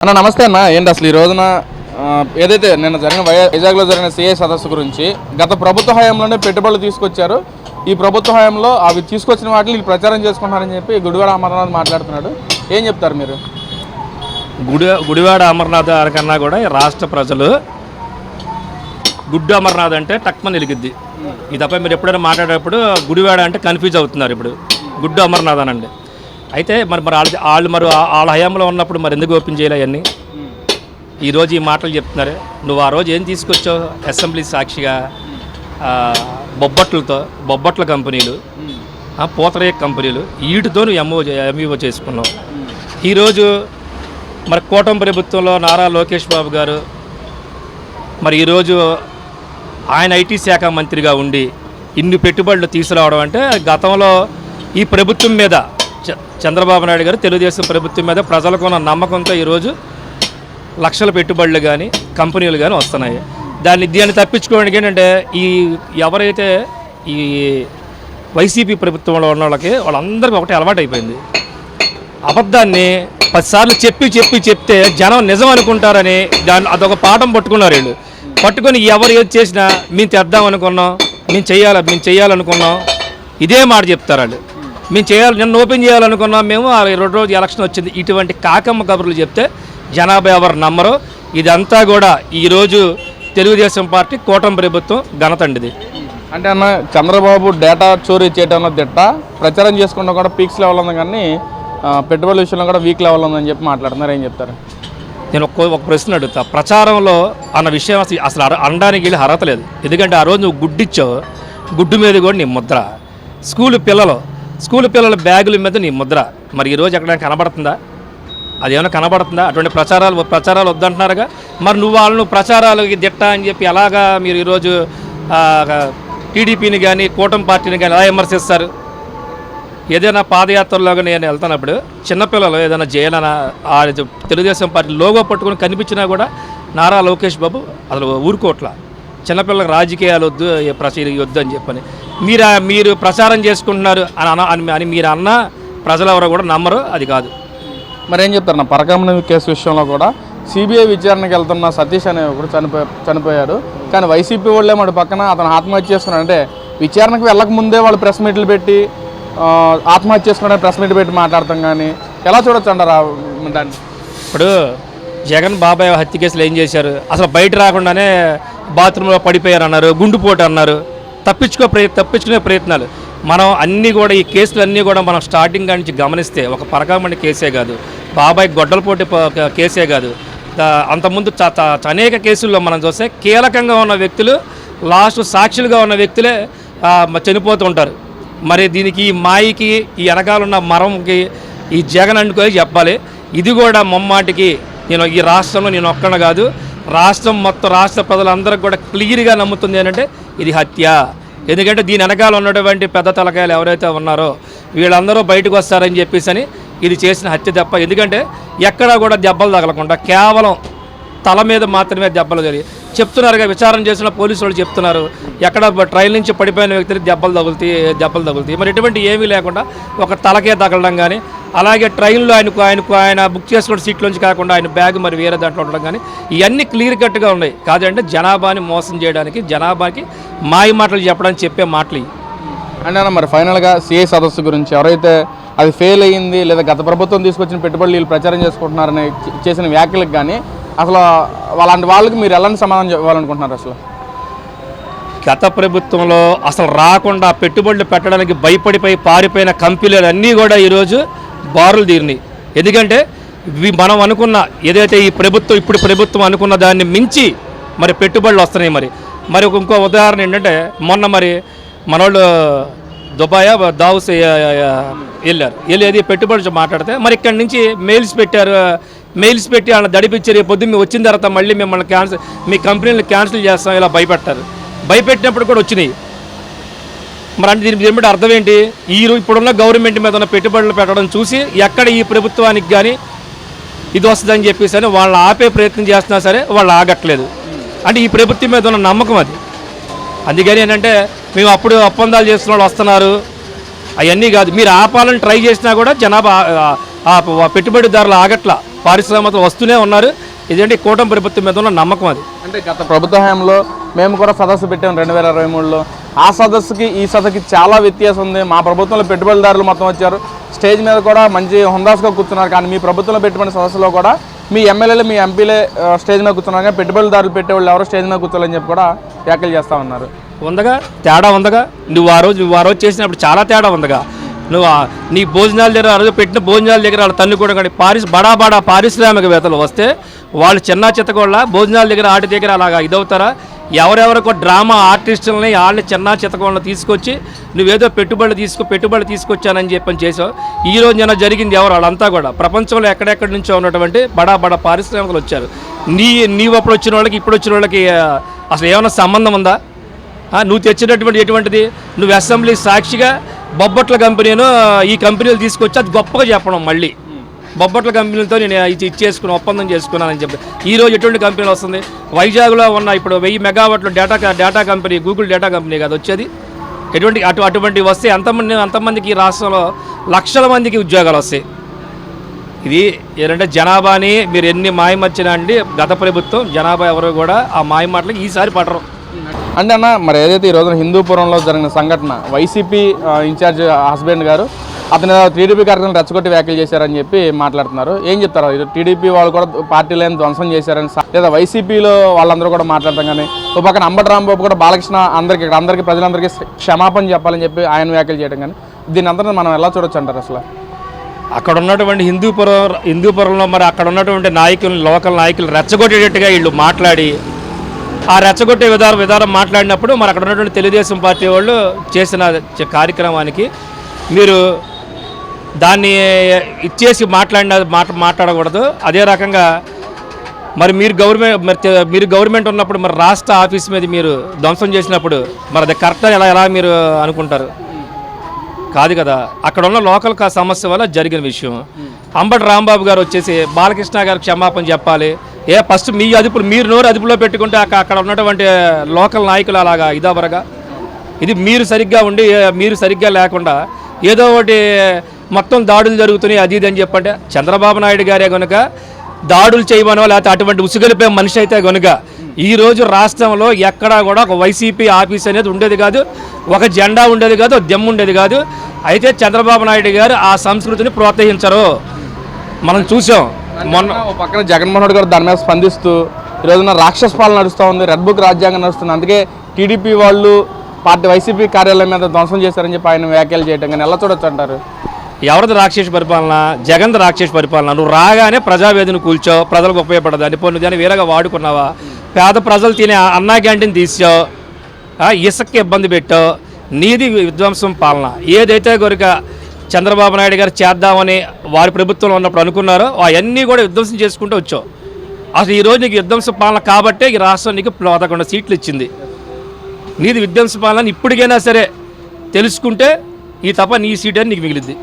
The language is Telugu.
అన్న నమస్తే అన్న. ఏంటి అసలు ఈ రోజున ఏదైతే నిన్న జరిగిన వై- వైజాగ్లో జరిగిన సిఐ సదస్సు గురించి గత ప్రభుత్వ హయాంలోనే పెట్టుబడులు తీసుకొచ్చారు. ఈ ప్రభుత్వ హయాంలో అవి తీసుకొచ్చిన వాటిని వీళ్ళు ప్రచారం చేసుకుంటున్నారని చెప్పి గుడివాడ అమర్నాథ్ మాట్లాడుతున్నాడు. ఏం చెప్తారు మీరు? గుడి గుడివాడ అమర్నాథ్ కన్నా కూడా ఈ రాష్ట్ర ప్రజలు గుడ్డు అమర్నాథ్ అంటే టక్మని వెలిగిద్ది ఈ తప్ప మీరు ఎప్పుడైనా మాట్లాడేటప్పుడు గుడివాడ అంటే కన్ఫ్యూజ్ అవుతున్నారు ఇప్పుడు. గుడ్డు అమర్నాథ్ అనండి. అయితే మరి మరి వాళ్ళ వాళ్ళు మరి వాళ్ళ హయాంలో ఉన్నప్పుడు మరి ఎందుకు ఓపెన్ చేయాలి అవన్నీ ఈరోజు ఈ మాటలు చెప్తున్నారు. నువ్వు ఆ రోజు ఏం తీసుకొచ్చావు? అసెంబ్లీ సాక్షిగా బొబ్బట్లతో బొబ్బట్ల కంపెనీలు ఆ, కంపెనీలు వీటితో నువ్వు ఎంఓ ఎంఈఓ చేసుకున్నావు. ఈరోజు మరి కూటమి ప్రభుత్వంలో నారా లోకేష్ బాబు గారు మరి ఈరోజు ఆయన ఐటీ శాఖ మంత్రిగా ఉండి ఇన్ని పెట్టుబడులు తీసుకురావడం అంటే గతంలో ఈ ప్రభుత్వం మీద చంద్రబాబు నాయుడు గారు తెలుగుదేశం ప్రభుత్వం మీద ప్రజలకు ఉన్న నమ్మకంతో ఈరోజు లక్షల పెట్టుబడులు కానీ కంపెనీలు కానీ వస్తున్నాయి. దాన్ని దీన్ని తప్పించుకోవడానికి ఏంటంటే ఈ ఎవరైతే ఈ వైసీపీ ప్రభుత్వంలో ఉన్న వాళ్ళకి వాళ్ళందరికీ ఒకటి అలవాటు అయిపోయింది. అబద్ధాన్ని పదిసార్లు చెప్పి చెప్పి చెప్తే జనం నిజం అనుకుంటారని దాన్ని అదొక పాఠం పట్టుకున్నారు వీళ్ళు. పట్టుకొని ఎవరు ఏది చేసినా మేము తెద్దాం అనుకున్నాం మేము చెయ్యాలి మేము చెయ్యాలనుకున్నాం ఇదే మాట చెప్తారు వాళ్ళు. మేము చేయాలి నిన్న ఓపెన్ చేయాలనుకున్నాం మేము ఆ రెండు రోజు ఎలక్షన్ వచ్చింది. ఇటువంటి కాకమ్మ కబుర్లు చెప్తే జనాభా ఎవరు నమ్మరు. ఇదంతా కూడా ఈరోజు తెలుగుదేశం పార్టీ కూటమి ప్రభుత్వం ఘనతండిది. అంటే అన్న చంద్రబాబు డేటా చోరీ చేయడంలో దిట్ట ప్రచారం చేసుకుంటూ కూడా పీక్స్ లెవెల్ ఉంది కానీ ఆ, పెట్టుబడుల విషయంలో కూడా వీక్ లెవెల్ ఉందని చెప్పి మాట్లాడుతున్నారు. ఏం చెప్తారు? నేను ఒక ఒక ప్రశ్న అడుగుతా. ప్రచారంలో అన్న విషయం అసలు అసలు అనడానికి వెళ్ళి అర్హత లేదు. ఎందుకంటే ఆ రోజు నువ్వు గుడ్డిచ్చావు. గుడ్డు మీద కూడా నీ ముద్ర. స్కూల్ పిల్లలు స్కూల్ పిల్లల బ్యాగుల మీద నీ ముద్ర. మరి ఈరోజు ఎక్కడైనా కనబడుతుందా? అది ఏమైనా కనబడుతుందా? అటువంటి ప్రచారాలు ప్రచారాలు వద్దంటున్నారుగా. మరి నువ్వు వాళ్ళను ప్రచారాలకి దిట్ట అని చెప్పి ఎలాగా మీరు ఈరోజు టీడీపీని కానీ కూటమి పార్టీని కానీ ఎలా విమర్శిస్తారు? ఏదైనా పాదయాత్రలో నేను వెళ్తున్నప్పుడు చిన్నపిల్లలు ఏదైనా చేయాలన్నా ఆ తెలుగుదేశం పార్టీ లోగో పట్టుకొని కనిపించినా కూడా నారా లోకేష్ బాబు అసలు ఊరుకోట్ల. చిన్నపిల్లలకు రాజకీయాలు వద్దు ఏ వద్దు అని చెప్పని. మీరు మీరు ప్రచారం చేసుకుంటున్నారు అని అన మీరు అన్న ప్రజలు ఎవరో కూడా నమ్మరు అది కాదు. మరి ఏం చెప్తారు నా పరకామణ కేసు విషయంలో కూడా సిబిఐ విచారణకి వెళ్తున్న సతీష్ అనే ఒకడు చనిపోయి చనిపోయాడు. కానీ వైసీపీ వాళ్ళే మరి పక్కన అతను ఆత్మహత్య చేసుకున్నాడు. అంటే విచారణకు వెళ్ళక ముందే వాళ్ళు ప్రెస్ మీట్లు పెట్టి ఆత్మహత్య చేసుకున్నాడని ప్రెస్ మీట్ పెట్టి మాట్లాడతాం కానీ ఎలా చూడొచ్చు అంటారా దాన్ని? ఇప్పుడు జగన్ బాబాయ్ హత్య కేసులు ఏం చేశారు? అసలు బయట రాకుండానే బాత్రూంలో పడిపోయారు అన్నారు గుండుపోటు అన్నారు. తప్పించుకో ప్రయత్ తప్పించుకునే ప్రయత్నాలు. మనం అన్నీ కూడా ఈ కేసులు అన్నీ కూడా మనం స్టార్టింగ్ నుంచి గమనిస్తే ఒక పరకామండి కేసే కాదు. బాబాయ్ గొడ్డలపోటి కేసే కాదు. అంతకుముందు చ- అనేక కేసుల్లో మనం చూస్తే కీలకంగా ఉన్న వ్యక్తులు లాస్ట్ సాక్షులుగా ఉన్న వ్యక్తులే చనిపోతూ ఉంటారు. మరి దీనికి ఈ మాయికి ఈ వెనకాల ఉన్న మరంకి ఈ జగన్ అనుకొని చెప్పాలి. ఇది కూడా మొమ్మాటికి నేను ఈ రాష్ట్రంలో నేను ఒక్కన కాదు రాష్ట్రం మొత్తం రాష్ట్ర ప్రజలందరికీ కూడా క్లియర్గా నమ్ముతుంది ఏంటంటే ఇది హత్య. ఎందుకంటే దీని వెనకాల ఉన్నటువంటి పెద్ద తలకాయలు ఎవరైతే ఉన్నారో వీళ్ళందరూ బయటకు వస్తారని చెప్పేసి అని ఇది చేసిన హత్య తప్ప. ఎందుకంటే ఎక్కడా కూడా దెబ్బలు తగలకుండా కేవలం తల మీద మాత్రమే దెబ్బలు జరిగి చెప్తున్నారుగా విచారణ చేసిన పోలీసు వాళ్ళు చెప్తున్నారు. ఎక్కడ ట్రైన్ నుంచి పడిపోయిన వ్యక్తిని దెబ్బలు తగులుతాయి దెబ్బలు తగులుతాయి. మరి ఎటువంటి ఏమీ లేకుండా ఒక తలకే తగలడం కానీ అలాగే ట్రైన్లో ఆయనకు ఆయనకు ఆయన బుక్ చేసుకున్న సీట్లోంచి కాకుండా ఆయన బ్యాగ్ మరి వేరే దాంట్లో ఉండడం కానీ ఇవన్నీ క్లియర్ కట్గా ఉన్నాయి కాదంటే జనాభాని మోసం చేయడానికి జనాభాకి మాయ మాటలు చెప్పడానికి చెప్పే మాటలు. అంటే మరి ఫైనల్గా సిఐ సదస్సు గురించి ఎవరైతే అది ఫెయిల్ అయ్యింది లేదా గత ప్రభుత్వం తీసుకొచ్చిన పెట్టుబడులు వీళ్ళు ప్రచారం చేసుకుంటున్నారని చేసిన వ్యాఖ్యలకు కానీ అసలు అలాంటి వాళ్ళకి మీరు ఎలాంటి సమాధానం ఇవ్వాలనుకుంటున్నారు అసలు గత ప్రభుత్వంలో అసలు రాకుండా పెట్టుబడులు పెట్టడానికి భయపడిపోయి పారిపోయిన కంపెనీలు అన్నీ కూడా ఈరోజు బారులు తీరినాయి. ఎందుకంటే మనం అనుకున్న ఏదైతే ఈ ప్రభుత్వం ఇప్పుడు ప్రభుత్వం అనుకున్న దాన్ని మించి మరి పెట్టుబడులు వస్తున్నాయి మరి. మరి ఒక ఇంకో ఉదాహరణ ఏంటంటే మొన్న మరి మనోళ్ళు దుబాయ్ దావుస్ వెళ్ళారు. వెళ్ళి పెట్టుబడి మాట్లాడితే మరి ఇక్కడి నుంచి మెయిల్స్ పెట్టారు. మెయిల్స్ పెట్టి వాళ్ళని దడిపించారు. రేపు పొద్దున్న వచ్చిన తర్వాత మళ్ళీ మిమ్మల్ని క్యాన్సిల్ మీ కంపెనీలు క్యాన్సిల్ చేస్తాం ఇలా భయపెట్టారు. భయపెట్టినప్పుడు కూడా వచ్చినాయి. మరి అంటే దీని దీని అర్థం ఏంటి? ఈ ఇప్పుడున్న గవర్నమెంట్ మీద ఉన్న పెట్టుబడులు పెట్టడం చూసి ఎక్కడ ఈ ప్రభుత్వానికి కానీ ఇది వస్తుందని చెప్పేసి అని వాళ్ళు ఆపే ప్రయత్నం చేస్తున్నా సరే వాళ్ళు ఆగట్లేదు. అంటే ఈ ప్రభుత్వం మీద ఉన్న నమ్మకం అది. అందుకని ఏంటంటే మేము అప్పుడు ఒప్పందాలు చేస్తున్న వాళ్ళు వస్తున్నారు. అవన్నీ కాదు. మీరు ఆపాలని ట్రై చేసినా కూడా జనాభా ఆ- పెట్టుబడిదారులు ఆగట్ల. పారిశ్రామికలు వస్తూనే ఉన్నారు. ఇదేంటి కూటమి ప్రభుత్వం మీద ఉన్న నమ్మకం అది. అంటే గత ప్రభుత్వ హయాంలో మేము కూడా సదస్సు పెట్టాము రెండు వేల ఇరవై మూడులో. ఆ సదస్సుకి ఈ సదస్సుకి చాలా వ్యత్యాసం ఉంది. మా ప్రభుత్వంలో పెట్టుబడిదారులు మొత్తం వచ్చారు. స్టేజ్ మీద కూడా మంచి హుందాస్గా కూర్చున్నారు. కానీ మీ ప్రభుత్వంలో పెట్టుబడి సదస్సులో కూడా మీ ఎమ్మెల్యేలు మీ ఎంపీలే స్టేజ్ మీద కూర్చున్నారు. కానీ పెట్టుబడిదారులు పెట్టేవాళ్ళు ఎవరో? స్టేజ్ మీద కూర్చోవాలని చెప్పి కూడా వ్యాఖ్యలు చేస్తూ ఉన్నారు. ఉందగా? తేడా ఉందగా? నువ్వు ఆ రోజు నువ్వు ఆ రోజు చేసినప్పుడు చాలా తేడా ఉందగా. నువ్వు నీ భోజనాల దగ్గర ఆ రోజు పెట్టిన భోజనాల దగ్గర వాళ్ళ తల్లి కూడా కానీ పారిస్ బడా బడా పారిశ్రామికవేత్తలు వస్తే వాళ్ళు చిన్న చిత్తగోళ్ళ భోజనాల దగ్గర ఆటి దగ్గర అలాగా ఇదవుతారా? ఎవరెవరికో డ్రామా ఆర్టిస్టులని వాళ్ళని చిన్న చితకంలో తీసుకొచ్చి నువ్వేదో పెట్టుబడులు తీసుకు పెట్టుబడులు తీసుకొచ్చానని చెప్పని చేసావు. ఈ రోజు నిన్న జరిగింది ఎవరు? వాళ్ళంతా కూడా. ప్రపంచంలో ఎక్కడెక్కడి నుంచో ఉన్నటువంటి బడా బడా పారిశ్రామికలు వచ్చారు. నీ నీవు అప్పుడు వచ్చిన వాళ్ళకి ఇప్పుడు వచ్చిన వాళ్ళకి అసలు ఏమైనా సంబంధం ఉందా? నువ్వు తెచ్చినటువంటి ఎటువంటిది? నువ్వు అసెంబ్లీ సాక్షిగా బొబ్బట్ల కంపెనీను ఈ కంపెనీలు తీసుకొచ్చి అది గొప్పగా చెప్పడం మళ్ళీ. బొబ్బట్ల కంపెనీలతో నేను ఇచ్చేసుకుని ఒప్పందం చేసుకున్నానని చెప్పి. ఈ రోజు ఎటువంటి కంపెనీలు వస్తుంది? వైజాగ్లో ఉన్న ఇప్పుడు వెయ్యి మెగావాట్లు data data company Google data company కాదు వచ్చేది. ఎటువంటి అటు అటువంటి వస్తే ఎంతమంది అంతమందికి రాష్ట్రంలో లక్షల మందికి ఉద్యోగాలు వస్తాయి. ఇది ఏంటంటే జనాభాని మీరు ఎన్ని మాయమర్చినా అండి గత ప్రభుత్వం జనాభా ఎవరు కూడా ఆ మాయమాటలకు ఈసారి పడరు. అంటే అన్న మరి ఏదైతే ఈ రోజున హిందూపురంలో జరిగిన సంఘటన వైసీపీ ఇన్ఛార్జ్ హస్బెండ్ గారు అతను టీడీపీ కార్యక్రమం రెచ్చగొట్టి వ్యాఖ్యలు చేశారని చెప్పి మాట్లాడుతున్నారు. ఏం చెప్తారు? ఇది టీడీపీ వాళ్ళు కూడా పార్టీలను ధ్వంసం చేశారని లేదా వైసీపీలో వాళ్ళందరూ కూడా మాట్లాడతాం కానీ ఓ పక్కన అంబటి రాంబాబు కూడా బాలకృష్ణ అందరికీ ఇక్కడ అందరికీ ప్రజలందరికీ క్షమాపణ చెప్పాలని చెప్పి ఆయన వ్యాఖ్యలు చేయడం కానీ దీని అందరూ మనం ఎలా చూడొచ్చు అంటారు అసలు? అక్కడ ఉన్నటువంటి హిందూపురం హిందూపురంలో మరి అక్కడ ఉన్నటువంటి నాయకులు లోకల్ నాయకులు రెచ్చగొట్టేటట్టుగా వీళ్ళు మాట్లాడి ఆ రెచ్చగొట్టే విధానం విధానం మాట్లాడినప్పుడు మరి అక్కడ ఉన్నటువంటి తెలుగుదేశం పార్టీ వాళ్ళు చేసిన కార్యక్రమానికి మీరు దాన్ని ఇచ్చేసి మాట్లాడిన మాట మాట్లాడకూడదు. అదే రకంగా మరి మీరు గవర్నమెంట్ మరి మీరు గవర్నమెంట్ ఉన్నప్పుడు మరి రాష్ట్ర ఆఫీస్ మీద మీరు ధ్వంసం చేసినప్పుడు మరి అది కరెక్ట్ ఎలా ఎలా మీరు అనుకుంటారు? కాదు కదా. అక్కడ ఉన్న లోకల్ సమస్య వల్ల జరిగిన విషయం. అంబటి రాంబాబు గారు వచ్చేసి బాలకృష్ణ గారు క్షమాపణ చెప్పాలి. ఏ ఫస్ట్ మీ అదుపులు మీరు నోరు అదుపులో పెట్టుకుంటే అక్కడ ఉన్నటువంటి లోకల్ నాయకులు అలాగా ఇదవరగా ఇది మీరు సరిగ్గా ఉండి మీరు సరిగ్గా లేకుండా ఏదో ఒకటి మొత్తం దాడులు జరుగుతున్నాయి అది ఇది అని చెప్పంటే. చంద్రబాబు నాయుడు గారే కనుక దాడులు చేయమనో లేకపోతే అటువంటి ఉసుగలిపే మనిషి అయితే కనుక ఈ రోజు రాష్ట్రంలో ఎక్కడా కూడా ఒక వైసీపీ ఆఫీస్ అనేది ఉండేది కాదు ఒక జెండా ఉండేది కాదు ఒక దెమ్మ ఉండేది కాదు. అయితే చంద్రబాబు నాయుడు గారు ఆ సంస్కృతిని ప్రోత్సహించరు. మనం చూసాం. మొన్న పక్కన జగన్మోహన్ రెడ్డి గారు దాని మీద స్పందిస్తూ ఈ రోజున రాక్షస పాలన నడుస్తూ ఉంది రెడ్ బుక్ రాజ్యాంగం నడుస్తుంది. అందుకే టీడీపీ వాళ్ళు పార్టీ వైసీపీ కార్యాలయం మీద ధ్వంసం చేశారని చెప్పి ఆయన వ్యాఖ్యలు చేయడం కానీ ఎలా చూడొచ్చు అంటారు? ఎవరిది రాక్షస పరిపాలన? జగన్ రాక్షస పరిపాలన. నువ్వు రాగానే ప్రజావేదిని కూల్చావు ప్రజలకు ఉపయోగపడదు. అని పోను దాన్ని వేరేగా వాడుకున్నావా? పేద ప్రజలు తినే అన్నా క్యాంటీన్ తీసావు ఇసుక్కి ఇబ్బంది పెట్టావు నీది విధ్వంసం పాలన. ఏదైతే గొరిక చంద్రబాబు నాయుడు గారు చేద్దామని వారి ప్రభుత్వంలో ఉన్నప్పుడు అనుకున్నారో అవన్నీ కూడా విధ్వంసం చేసుకుంటూ వచ్చావు. అసలు ఈ రోజు నీకు విధ్వంస పాలన కాబట్టే ఈ రాష్ట్రం నీకు పదకొండు సీట్లు ఇచ్చింది. నీది విధ్వంస పాలన ఇప్పటికైనా సరే తెలుసుకుంటే ఈ తప్ప నీ సీట్ అని నీకు మిగిలింది